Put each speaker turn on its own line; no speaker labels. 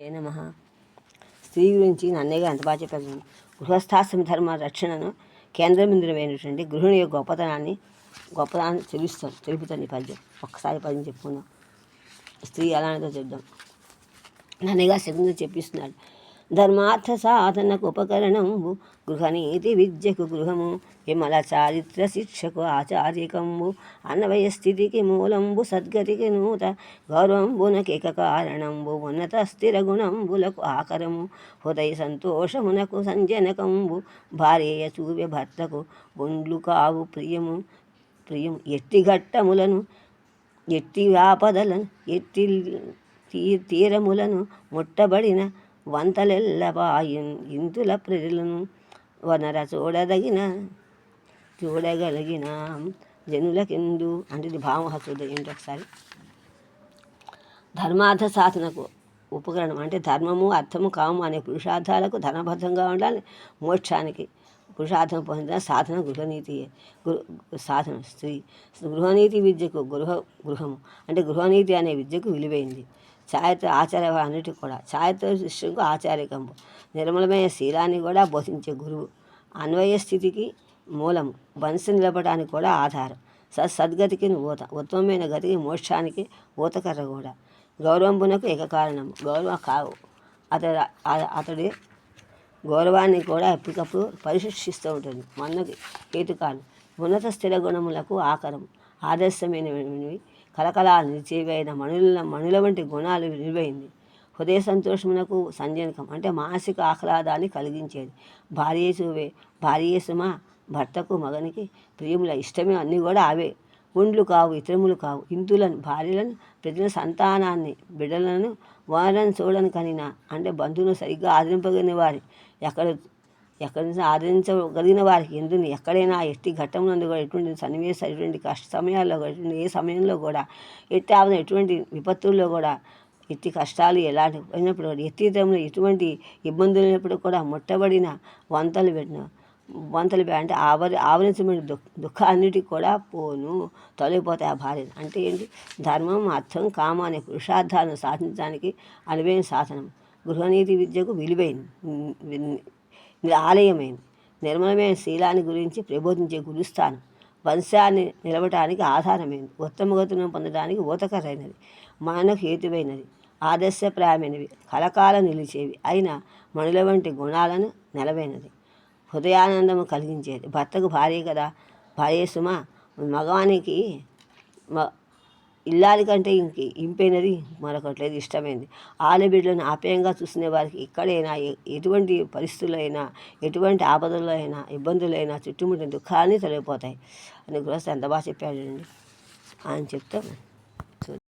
ఏ నమ? స్త్రీ గురించి నన్నయ్యగా ఎంత బాగా చెప్పారు గృహస్థాశ్రమ ధర్మ రక్షణను కేంద్రబిందువైనటువంటి గృహిణి యొక్క గొప్పతనాన్ని గొప్పతనాన్ని తెలుస్తాను తెలుపుతాను ఈ పద్యం. ఒక్కసారి పద్యం చెప్పుకుందాం. స్త్రీ ఎలాంటిదో చెప్దాం. నన్నయ్యగా శబ్దంగా చెప్పిస్తున్నాడు. ధర్మార్థ సాధనకు ఉపకరణంబు గృహనీతి విద్యకు గృహము విమల చారిత్ర శిక్షకు ఆచార్యకంబు అన్నవయ స్థితికి మూలంబు సద్గతికి నూత గౌరవంబునకేక కారణంబు ఉన్నత స్థిర గుణంబులకు ఆకరము హృదయ సంతోషమునకు సంజనకంబు భార్య సూర్య భర్తకు గుండ్లు కావు ప్రియము ప్రియము ఎట్టి ఘట్టములను ఎట్టి వ్యాపదలను ఎట్టి తీ తీరములను ముట్టబడిన వంతలెల్లపాయిన్ ఇంతుల ప్రజలను వనర చూడదగిన చూడగలిగిన జనులకెందు అంటే ఇది భావం హసుడు ఏంటి ఒకసారి. ధర్మార్థ సాధనకు ఉపకరణం అంటే ధర్మము అర్థము కాము అనే పురుషార్థాలకు ధనబద్ధంగా ఉండాలి. మోక్షానికి పురుషార్థం పొందిన సాధన గృహనీతి సాధన స్త్రీ. గృహనీతి విద్యకు గృహ గృహము అంటే గృహనీతి అనే విద్యకు విలువైంది. చారిత్ర ఆచార్య అన్నిటి కూడా. చారిత్ర శిష్యుకు ఆచార్యకంబు నిర్మలమైన శీలాన్ని కూడా బోధించే గురువు. అన్వయ స్థితికి మూలము. వంశ నిలబడానికి కూడా ఆధారం. స సద్గతికి ఊత. ఉత్తమమైన గతికి మోక్షానికి ఊతకర్ర కూడా. గౌరవంబునకు ఏక కారణం గౌరవం కావు అతడు అతడి గౌరవాన్ని కూడా ఎప్పటికప్పుడు పరిశీక్షిస్తూ ఉంటుంది. మన్నకి కేతుకాలు ఉన్నత స్థిర గుణములకు ఆకరం ఆదర్శమైనవి కలకలా నిలిచేవైన మణుల మణుల వంటి గుణాలు విలువైంది హృదయ సంతోషమునకు సంజనకం అంటే మానసిక ఆహ్లాదాన్ని కలిగించేది. భార్య చూవే భార్య సుమా భర్తకు మగనికి ప్రియముల ఇష్టమే అన్నీ కూడా అవే. ఒండ్లు కావు ఇతరములు కావు. ఇంతులను భార్యలను ప్రజల సంతానాన్ని బిడ్డలను వారని చూడని కనిన అంటే బంధువును సరిగ్గా ఆదరింపగని వారి. ఎక్కడ ఎక్కడి నుంచి ఆదరించగలిగిన వారికి ఎందుని ఎక్కడైనా ఎట్టి ఘట్టంలో కూడా ఎటువంటి సన్నివేశాలు ఎటువంటి కష్ట సమయాల్లో ఎటువంటి ఏ సమయంలో కూడా ఎట్టి ఆవిన ఎటువంటి విపత్తుల్లో కూడా ఎట్టి కష్టాలు ఎలాంటి అయినప్పుడు కూడా ఎట్టి ఎటువంటి ఇబ్బందులు అయినప్పుడు కూడా ముట్టబడిన వంతలు పెట్టిన వంతలు అంటే ఆవరి ఆవరించబడిన దుఃఖ దుఃఖాన్నిటికి కూడా పోను తొలగిపోతాయి ఆ భార్య. అంటే ఏంటి? ధర్మం అర్థం కామ అనే పురుషార్థాలను సాధించడానికి అనువైన సాధనం. గృహనీతి విద్యకు విలువైంది. ఇది ఆలయమైంది. నిర్మలమైన శీలాన్ని గురించి ప్రబోధించే గురుస్థానం. వంశాన్ని నిలవటానికి ఆధారమైనది ఉత్తమగతులను పొందడానికి ఊతకరైనది మనకు హేతువైనది ఆదర్శప్రాయమైనవి. కలకాలం నిలిచేవి అయిన మణుల వంటి గుణాలను నెలవైనది. హృదయానందము కలిగించేది. భర్తకు భార్య కదా. భార్య సుమ. మగవానికి ఇల్లాలి కంటే ఇంక ఇంపైనది మరొకట్లేదు ఇష్టమైంది. ఆలబిడ్డలను ఆప్యాయంగా చూసుకునే వారికి ఎక్కడైనా ఎటువంటి పరిస్థితుల్లో అయినా ఎటువంటి ఆపదల్లో అయినా ఇబ్బందులైనా చుట్టుముట్టిన దుఃఖాన్ని తొలగిపోతాయి. అని గృహస్థ ఎంత బాగా చెప్పాడు ఆయన చెప్తాం